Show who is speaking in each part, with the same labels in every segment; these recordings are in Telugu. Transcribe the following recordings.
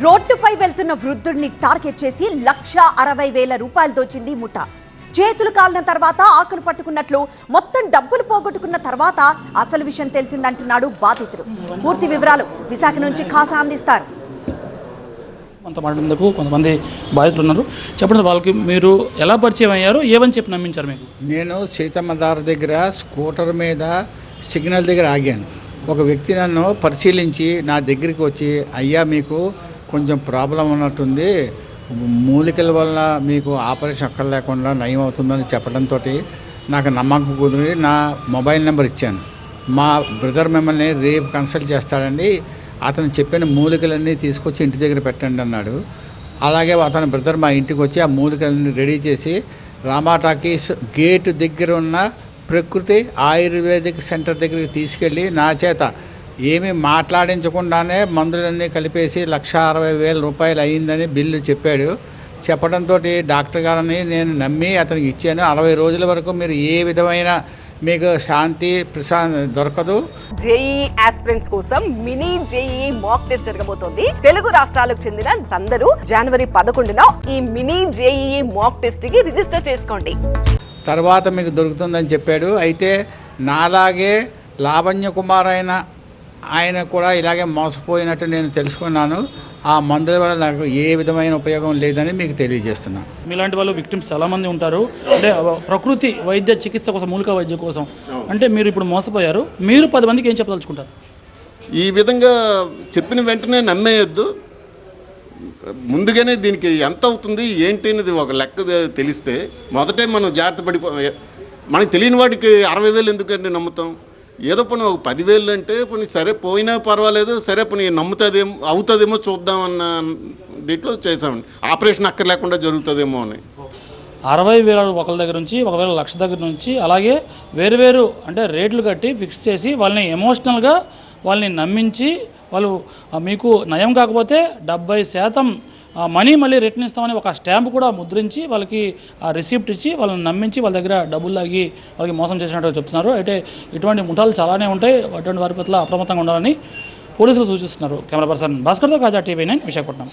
Speaker 1: రోడ్డుపై వెళ్తున్న వృద్ధుడిని టార్గెట్ చేసి లక్ష అరవై వేల రూపాయలు దోచింది ముఠ. చేతులు కాలిన తర్వాత ఆకులు పట్టుకున్నట్లు మొత్తం డబ్బులు పోగొట్టుకున్న తర్వాత అసలు విషయం తెలిసిందంటున్నాడు బాధితుడు. పూర్తి వివరాలు విశాఖ నుంచి ఖాసా అందిస్తారు.
Speaker 2: కొంత మాట్లాడేందుకు కొంతమంది బాధితులు ఉన్నారు. చెప్పండి వాళ్ళకి మీరు ఎలా పరిచయం అయ్యారు ఏమని చెప్పి నమ్మించారు మీకు?
Speaker 3: నేను సీతమ్మ దార దగ్గర స్కూటర్ మీద సిగ్నల్ దగ్గర ఆగాను. ఒక వ్యక్తి నన్ను పరిశీలించి నా దగ్గరికి వచ్చి అయ్యా మీకు కొంచెం ప్రాబ్లం ఉన్నట్టుంది మూలికల వల్ల మీకు ఆపరేషన్ అక్కర్లేకుండా నయం అవుతుందని చెప్పడంతో నాకు నమ్మకం కుదిరి నా మొబైల్ నెంబర్ ఇచ్చాను. మా బ్రదర్ మిమ్మల్ని రేపు కన్సల్ట్ చేస్తాడండి అతను చెప్పిన మూలికలన్నీ తీసుకొచ్చి ఇంటి దగ్గర పెట్టండి అన్నాడు. అలాగే అతని బ్రదర్ మా ఇంటికి వచ్చి ఆ మూలికలన్నీ రెడీ చేసి రామా టాకీస్ గేట్ దగ్గర ఉన్న ప్రకృతి ఆయుర్వేదిక్ సెంటర్ దగ్గరికి తీసుకెళ్ళి నా చేత ఏమీ మాట్లాడించకుండానే మందులన్నీ కలిపేసి లక్ష అరవై వేల రూపాయలు అయ్యిందని బిల్లు చెప్పాడు. చెప్పడంతో డాక్టర్ గారిని నేను నమ్మి అతనికి ఇచ్చాను. అరవై రోజుల వరకు మీరు ఏ విధమైన మీకు శాంతి ప్రశా దొరకదు.
Speaker 4: జేఈ ఆస్పిరెంట్స్ కోసం మినీ జేఈ మాక్ టెస్ట్ జరగబోతోంది. తెలుగు రాష్ట్రాలకు చెందిన అందరూ జనవరి పదకొండున ఈ మినీ జేఈ మాక్ టెస్ట్కి రిజిస్టర్ చేసుకోండి.
Speaker 3: తర్వాత మీకు దొరుకుతుందని చెప్పాడు. అయితే నాలాగే లావణ్య కుమార్ అయిన ఆయన కూడా ఇలాగే మోసపోయినట్టు నేను తెలుసుకున్నాను. ఆ మందుల వల్ల నాకు ఏ విధమైన ఉపయోగం లేదని మీకు తెలియజేస్తున్నాను
Speaker 2: మీలాంటి వాళ్ళు విక్టిమ్స్ చాలామంది ఉంటారు. అంటే ప్రకృతి వైద్య చికిత్స కోసం మూలిక వైద్యం కోసం. అంటే మీరు ఇప్పుడు మోసపోయారు. మీరు పది మందికి ఏం చెప్పదలుచుకుంటారు?
Speaker 5: ఈ విధంగా చెప్పిన వెంటనే నమ్మేయొద్దు. ముందుగానే దీనికి ఎంత అవుతుంది ఏంటి అనేది ఒక లెక్క తెలిస్తే మొదటే మనం జాగ్రత్త పడిపో మనకి తెలియని వాడికి అరవై వేలు ఎందుకంటే నమ్ముతాం? ఏదో పని ఒక పదివేలు అంటే పోనీ సరే పోయినా పర్వాలేదు సరే పోనీ నమ్ముతుందేమో అవుతుందేమో చూద్దామన్న దీంట్లో చేసామండి ఆపరేషన్ అక్కర్లేకుండా జరుగుతుందేమో అని.
Speaker 2: అరవై వేల ఒకళ్ళ దగ్గర నుంచి ఒకవేళ లక్ష దగ్గర నుంచి అలాగే వేరు వేరు అంటే రేట్లు కట్టి ఫిక్స్ చేసి వాళ్ళని ఎమోషనల్గా వాళ్ళని నమ్మించి వాళ్ళు మీకు నయం కాకపోతే డెబ్బై శాతం మనీ మళ్ళీ రిటర్న్ ఇస్తామని ఒక స్టాంప్ కూడా ముద్రించి వాళ్ళకి ఆ రిసిప్ట్ ఇచ్చి వాళ్ళని నమ్మించి వాళ్ళ దగ్గర డబ్బులు లాగి వాళ్ళకి మోసం చేసినట్టుగా చెప్తున్నారు. అయితే ఇటువంటి ముఠాలు చాలానే ఉంటాయి. అటువంటి వారి పట్ల అప్రమత్తంగా ఉండాలని పోలీసులు సూచిస్తున్నారు. కెమెరా పర్సన్ భాస్కర్తో కాజా టీవీ నైన్ విశాఖపట్నం.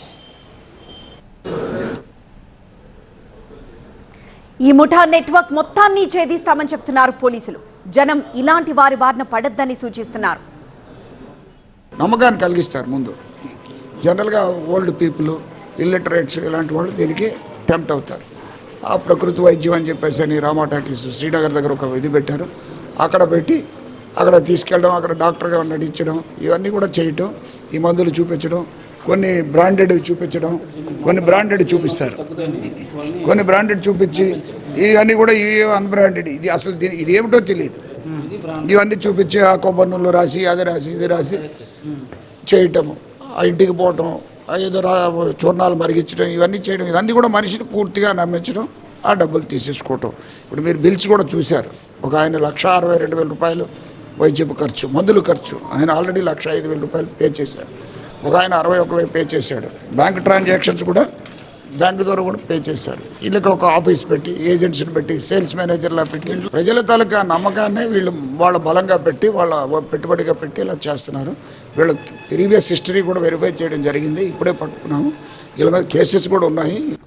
Speaker 1: ఈ ముఠా నెట్వర్క్ మొత్తాన్ని ఛేదిస్తామని చెప్తున్నారు పోలీసులు. జనం ఇలాంటి వారి బారిన పడొద్దని సూచిస్తున్నారు.
Speaker 6: నమ్మకాన్ని కలిగిస్తారు ముందు. జనరల్గా ఓల్డ్ పీపుల్ ఇల్లిటరేట్స్ ఇలాంటి వాళ్ళు దీనికి టెంప్ట్ అవుతారు. ఆ ప్రకృతి వైద్యం అని చెప్పేసి అని రామా టాకీస్ శ్రీనగర్ దగ్గర ఒక ఇది పెట్టారు. అక్కడ పెట్టి అక్కడ తీసుకెళ్ళడం అక్కడ డాక్టర్గా నడించడం ఇవన్నీ కూడా చేయటం ఈ మందులు చూపించడం కొన్ని బ్రాండెడ్ చూపించడం కొన్ని బ్రాండెడ్ చూపిస్తారు. కొన్ని బ్రాండెడ్ చూపించి ఇవన్నీ కూడా ఇవి అన్బ్రాండెడ్. ఇది అసలు దీని ఇది ఏమిటో తెలియదు. ఇవన్నీ చూపించి ఆ కొబ్బరి నూనెలు రాసి అది రాసి ఇది రాసి చేయటము. ఆ ఇంటికి పోవటం ఏదో చూర్ణాలు మరిగించడం ఇవన్నీ చేయడం ఇవన్నీ కూడా మనిషిని పూర్తిగా నమ్మించడం ఆ డబ్బులు తీసేసుకోవటం. ఇప్పుడు మీరు బిల్స్ కూడా చూశారు. ఒక ఆయన లక్ష అరవై రెండు వేల రూపాయలు వైద్యపు ఖర్చు మందులు ఖర్చు. ఆయన ఆల్రెడీ లక్ష ఐదు వేల రూపాయలు పే చేశారు. ఒక ఆయన అరవై ఒక వేలు పే చేశాడు. బ్యాంక్ ట్రాన్సాక్షన్స్ కూడా బ్యాంకు ద్వారా కూడా పే చేశారు. వీళ్ళకి ఒక ఆఫీస్ పెట్టి ఏజెంట్స్ని పెట్టి సేల్స్ మేనేజర్లా పెట్టి ప్రజల తాలూకా నమ్మకాన్ని వీళ్ళు వాళ్ళ బలంగా పెట్టి వాళ్ళ పెట్టుబడిగా పెట్టి ఇలా చేస్తున్నారు. వీళ్ళ ప్రీవియస్ హిస్టరీ కూడా వెరిఫై చేయడం జరిగింది. ఇప్పుడే పట్టుకున్నాము. వీళ్ళ మీద కేసెస్ కూడా ఉన్నాయి.